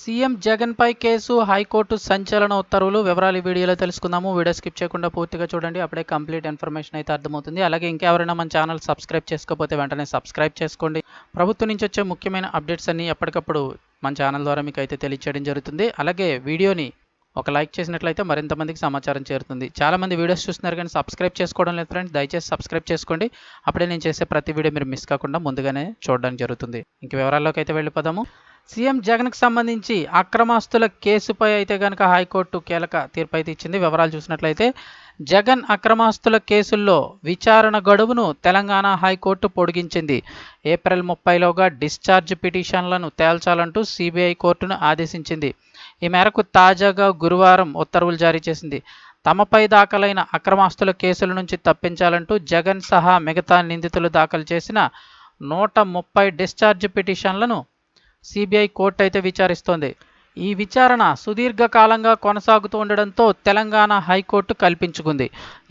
CM జగన్పై case high court సంచలన ఉత్తర్వులు వివరాలు వీడియోలో తెలుసుకుందాము. వీడియో స్కిప్ చేయకుండా పూర్తిగా చూడండి. అప్పుడే కంప్లీట్ ఇన్ఫర్మేషన్ అయితే అర్థమవుతుంది. అలాగే ఇంకెవరైనా మన ఛానల్ సబ్స్క్రైబ్ చేసుకోకపోతే వెంటనే సబ్స్క్రైబ్ చేసుకోండి. ప్రభుత్వం నుంచి వచ్చే ముఖ్యమైన అప్డేట్స్ అన్ని ఎప్పటికప్పుడు మన ఛానల్ ద్వారా మీకు అయితే తెలియచేయడం జరుగుతుంది. అలాగే వీడియోని ఒక లైక్ చేసినట్లయితే మరింత మందికి సమాచారం చేరుతుంది. చాలామంది వీడియోస్ చూస్తున్నారు కానీ సబ్స్క్రైబ్ చేసుకోవడం లేదు ఫ్రెండ్స్. దయచేసి సబ్స్క్రైబ్ చేసుకోండి. అప్పుడే నేను చేసే ప్రతి వీడియో మీరు మిస్ కాకుండా ముందుగానే చూడడం జరుగుతుంది. ఇంక వివరాల్లోకి అయితే వెళ్ళిపోదాము. సీఎం జగన్కు సంబంధించి అక్రమాస్తుల కేసుపై అయితే కనుక హైకోర్టు కీలక తీర్పు అయితే ఇచ్చింది. వివరాలు చూసినట్లయితే జగన్ అక్రమాస్తుల కేసుల్లో విచారణ గడువును తెలంగాణ హైకోర్టు పొడిగించింది. ఏప్రిల్ ముప్పైలోగా డిశ్చార్జ్ పిటిషన్లను తేల్చాలంటూ సిబిఐ కోర్టును ఆదేశించింది. ఈ మేరకు తాజాగా గురువారం ఉత్తర్వులు జారీ చేసింది. తమపై దాఖలైన అక్రమాస్తుల కేసుల నుంచి తప్పించాలంటూ జగన్ సహా మిగతా నిందితులు దాఖలు చేసిన నూట ముప్పై డిశ్చార్జ్ పిటిషన్లను సిబిఐ కోర్టు అయితే విచారిస్తోంది. ఈ విచారణ సుదీర్ఘకాలంగా కొనసాగుతూ ఉండడంతో తెలంగాణ హైకోర్టు కల్పించుకుంది.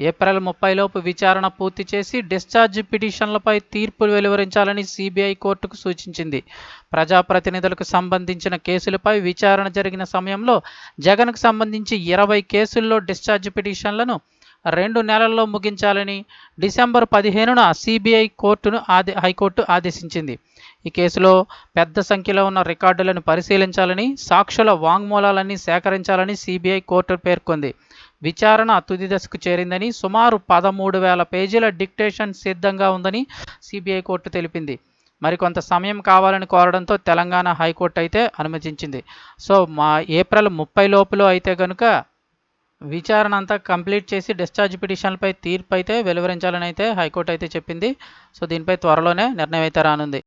ఏప్రిల్ ముప్పైలోపు విచారణ పూర్తి చేసి డిశ్చార్జ్ పిటిషన్లపై తీర్పు వెలువరించాలని సిబిఐ కోర్టుకు సూచించింది. ప్రజాప్రతినిధులకు సంబంధించిన కేసులపై విచారణ జరిగిన సమయంలో జగన్కు సంబంధించి ఇరవై కేసుల్లో డిశ్చార్జ్ పిటిషన్లను రెండు నెలల్లో ముగించాలని డిసెంబర్ పదిహేనున సిబిఐ కోర్టును ఆదే హైకోర్టు ఆదేశించింది. ఈ కేసులో పెద్ద సంఖ్యలో ఉన్న రికార్డులను పరిశీలించాలని సాక్షుల వాంగ్మూలాలన్నీ సేకరించాలని సిబిఐ కోర్టు పేర్కొంది. విచారణ తుది దశకు చేరిందని సుమారు పదమూడు వేల పేజీల డిక్టేషన్ సిద్ధంగా ఉందని సిబిఐ కోర్టు తెలిపింది. మరికొంత సమయం కావాలని కోరడంతో తెలంగాణ హైకోర్టు అయితే అనుమతించింది. సో మా ఏప్రిల్ ముప్పై లోపులో అయితే కనుక విచారణ అంతా కంప్లీట్ చేసి డిశ్చార్జ్ పిటిషన్లపై తీర్పు అయితే వెలువరించాలని అయితే హైకోర్టు అయితే చెప్పింది. సో దీనిపై త్వరలోనే నిర్ణయం అయితే రానుంది.